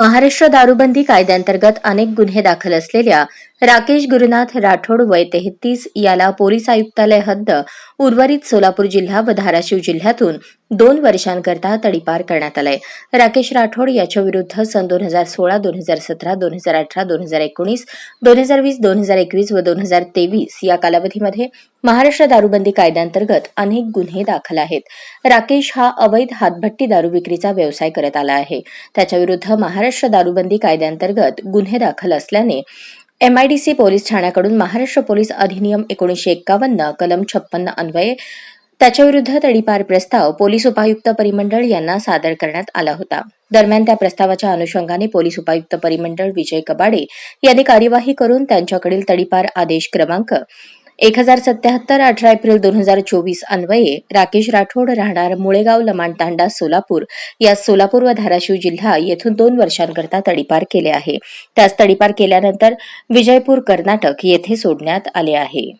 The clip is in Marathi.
महाराष्ट्र दारूबंदी कायद्यांतर्गत अनेक गुन्हे दाखल असलेल्या राकेश गुरुनाथ राठोड वय तेहतीस याला पोलीस आयुक्तालय हद्द उर्वरित सोलापूर जिल्हा व धाराशिव जिल्ह्यातून दोन वर्षांकरता तडीपार करण्यात आलाय. राकेश राठोड याच्या विरुद्ध सन दोन हजार सोळा दोन हजार सतरा दोन हजार अठरा दोन हजार एकोणीस दोन हजार वीस दोन हजार एकवीस व दोन हजार तेवीस या कालावधीमध्ये महाराष्ट्र दारूबंदी कायद्यांतर्गत अनेक गुन्हे दाखल आहेत. राकेश हा अवैध हातभट्टी दारू विक्रीचा व्यवसाय करत आला आहे. त्याच्याविरुद्ध महाराष्ट्र दारूबंदी कायद्यांतर्गत गुन्हे दाखल असल्याने एमआयडीसी पोलीस ठाण्याकडून महाराष्ट्र पोलीस अधिनियम एकोणीसशे एक्कावन्न कलम छप्पन्न अन्वये त्याच्याविरुद्ध तडीपार प्रस्ताव पोलीस उपायुक्त परिमंडळ यांना सादर करण्यात आला होता. दरम्यान त्या प्रस्तावाच्या अनुषंगाने पोलीस उपायुक्त परिमंडळ विजय कबाडे यांनी कार्यवाही करून त्यांच्याकडील तडीपार आदेश क्रमांक एक हजार सत्याहत्तर अठरा एप्रिल दोन हजार चोवीस अन्वये राकेश राठोड राहणार मुळेगाव लमाण तांडा सोलापूर या सोलापूर व धाराशिव जिल्हा येथून दोन वर्षांकरता तडीपार केले आहे. त्यास तडीपार केल्यानंतर विजयपूर कर्नाटक येथे सोडण्यात आले आहे.